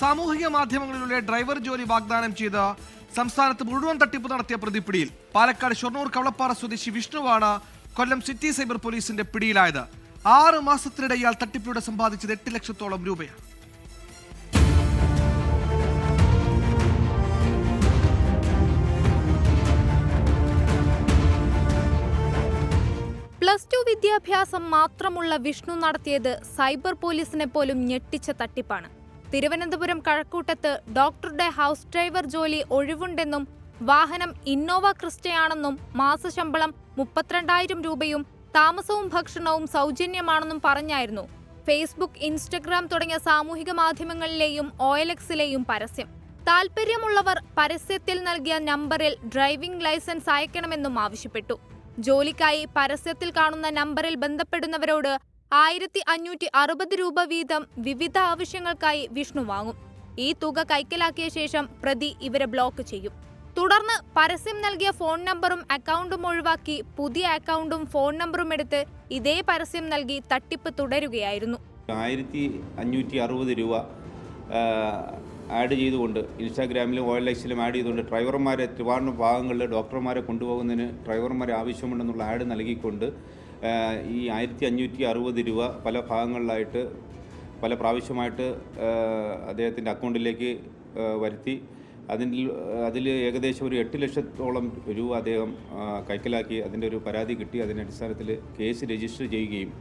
സാമൂഹിക മാധ്യമങ്ങളിലൂടെ ഡ്രൈവർ ജോലി വാഗ്ദാനം ചെയ്ത സംസ്ഥാനത്ത് മുഴുവൻ തട്ടിപ്പ് നടത്തിയ പ്രതിപിടിയിൽ പാലക്കാട് ഷൊർണൂർ കവളപ്പാറ സ്വദേശി വിഷ്ണുവാണ് കൊല്ലം സിറ്റി സൈബർ പോലീസിന്റെ പിടിയിലായത്. ആറ് മാസത്തിനിടെ ഇയാൾ തട്ടിപ്പിലൂടെ സമ്പാദിച്ചത് എട്ട് ലക്ഷത്തോളം രൂപയാണ്. പ്ലസ് ടു വിദ്യാഭ്യാസം മാത്രമുള്ള വിഷ്ണു നടത്തിയത് സൈബർ പോലീസിനെ പോലും ഞെട്ടിച്ച തട്ടിപ്പാണ്. തിരുവനന്തപുരം കഴക്കൂട്ടത്ത് ഡോക്ടറുടെ ഹൗസ് ഡ്രൈവർ ജോലി ഒഴിവുണ്ടെന്നും വാഹനം ഇന്നോവ ക്രിസ്റ്റയാണെന്നും മാസശമ്പളം മുപ്പത്തിരണ്ടായിരം രൂപയും താമസവും ഭക്ഷണവും സൗജന്യമാണെന്നും പറഞ്ഞായിരുന്നു. ഫേസ്ബുക്ക് ഇൻസ്റ്റഗ്രാം തുടങ്ങിയ സാമൂഹിക മാധ്യമങ്ങളിലെയും ഓയലക്സിലെയും പരസ്യം. താൽപ്പര്യമുള്ളവർ പരസ്യത്തിൽ നൽകിയ നമ്പറിൽ ഡ്രൈവിംഗ് ലൈസൻസ് അയക്കണമെന്നും ആവശ്യപ്പെട്ടു. ജോലിക്കായി പരസ്യത്തിൽ കാണുന്ന നമ്പറിൽ ബന്ധപ്പെടുന്നവരോട് ആയിരത്തി അഞ്ഞൂറ്റി അറുപത് രൂപ വീതം വിവിധ ആവശ്യങ്ങൾക്കായി വിഷ്ണു വാങ്ങും. ഈ തുക കൈക്കലാക്കിയ ശേഷം പ്രതി ഇവരെ ബ്ലോക്ക് ചെയ്യും. തുടർന്ന് പരസ്യം നൽകിയ ഫോൺ നമ്പറും അക്കൗണ്ടും ഒഴിവാക്കി പുതിയ അക്കൗണ്ടും ഫോൺ നമ്പറും എടുത്ത് ഇതേ പരസ്യം നൽകി തട്ടിപ്പ് തുടരുകയായിരുന്നു. ആയിരത്തി അഞ്ഞൂറ്റി അറുപത് രൂപ ആഡ് ചെയ്തുകൊണ്ട് ഇൻസ്റ്റാഗ്രാമിലും ഓയിൽ ലൈസിലും ആഡ് ചെയ്തുകൊണ്ട് ഡ്രൈവർമാരെ ത്രിവാണ ഭാഗങ്ങളിൽ ഡോക്ടർമാരെ കൊണ്ടുപോകുന്നതിന് ഡ്രൈവർമാരെ ആവശ്യമുണ്ടെന്നുള്ള ആഡ് നൽകിക്കൊണ്ട് ഈ ആയിരത്തി അഞ്ഞൂറ്റി അറുപത് രൂപ പല ഭാഗങ്ങളിലായിട്ട് പല പ്രാവശ്യമായിട്ട് അദ്ദേഹത്തിന്റെ അക്കൗണ്ടിലേക്ക് വരുത്തി. അതിൽ അതിൽ ഏകദേശം ഒരു എട്ട് ലക്ഷത്തോളം രൂപ അദ്ദേഹം കൈക്കലാക്കി അതിന്റെ ഒരു പരാതി കിട്ടി അതിന്റെ അടിസ്ഥാനത്തിൽ കേസ് രജിസ്റ്റർ ചെയ്യുകയും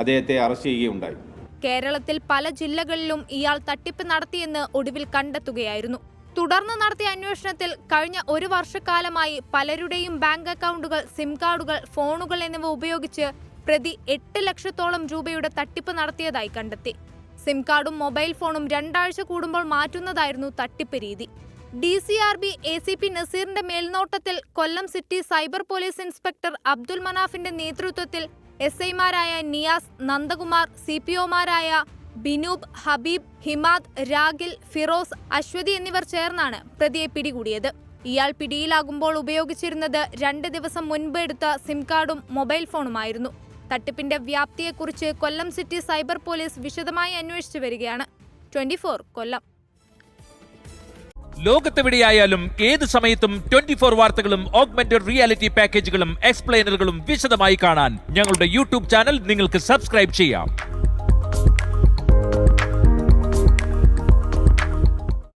അദ്ദേഹത്തെ അറസ്റ്റ് ചെയ്യുകയുണ്ടായി. കേരളത്തിൽ പല ജില്ലകളിലും ഇയാൾ തട്ടിപ്പ് നടത്തിയെന്ന് ഒടുവിൽ കണ്ടെത്തുകയായിരുന്നു. തുടർന്ന് നടത്തിയ അന്വേഷണത്തിൽ കഴിഞ്ഞ ഒരു വർഷക്കാലമായി പലരുടെയും ബാങ്ക് അക്കൗണ്ടുകൾ സിം കാർഡുകൾ ഫോണുകൾ എന്നിവ ഉപയോഗിച്ച് പ്രതി എട്ട് ലക്ഷത്തോളം രൂപയുടെ തട്ടിപ്പ് നടത്തിയതായി കണ്ടെത്തി. സിം കാർഡും മൊബൈൽ ഫോണും രണ്ടാഴ്ച കൂടുമ്പോൾ മാറ്റുന്നതായിരുന്നു തട്ടിപ്പ് രീതി. D C R B A C P നസീറിന്റെ മേൽനോട്ടത്തിൽ Kollam city cyber police inspector Abdul മനാഫിന്റെ നേതൃത്വത്തിൽ എസ് ഐമാരായ നിയാസ് നന്ദകുമാർ സി പി ഒമാരായ ബിനൂബ് ഹബീബ് ഹിമാദ് രാഗിൽ ഫിറോസ് അശ്വതി എന്നിവർ ചേർന്നാണ് പ്രതിയെ പിടികൂടിയത്. ഇയാൾ പിടിയിലാകുമ്പോൾ ഉപയോഗിച്ചിരുന്നത് രണ്ട് ദിവസം മുൻപ് എടുത്ത സിം കാർഡും മൊബൈൽ ഫോണുമായിരുന്നു. തട്ടിപ്പിന്റെ വ്യാപ്തിയെക്കുറിച്ച് കൊല്ലം സിറ്റി സൈബർ പോലീസ് വിശദമായി അന്വേഷിച്ചു വരികയാണ്. ട്വന്റി കൊല്ലം. ലോകത്തെവിടെയായാലും ഏത് സമയത്തും ട്വന്റി ഫോർ വാർത്തകളും ഓഗ്മെന്റഡ് റിയാലിറ്റി പാക്കേജുകളും എക്സ്പ്ലെയിനറുകളും വിശദമായി കാണാൻ ഞങ്ങളുടെ യൂട്യൂബ് ചാനൽ നിങ്ങൾക്ക് സബ്സ്ക്രൈബ് ചെയ്യാം.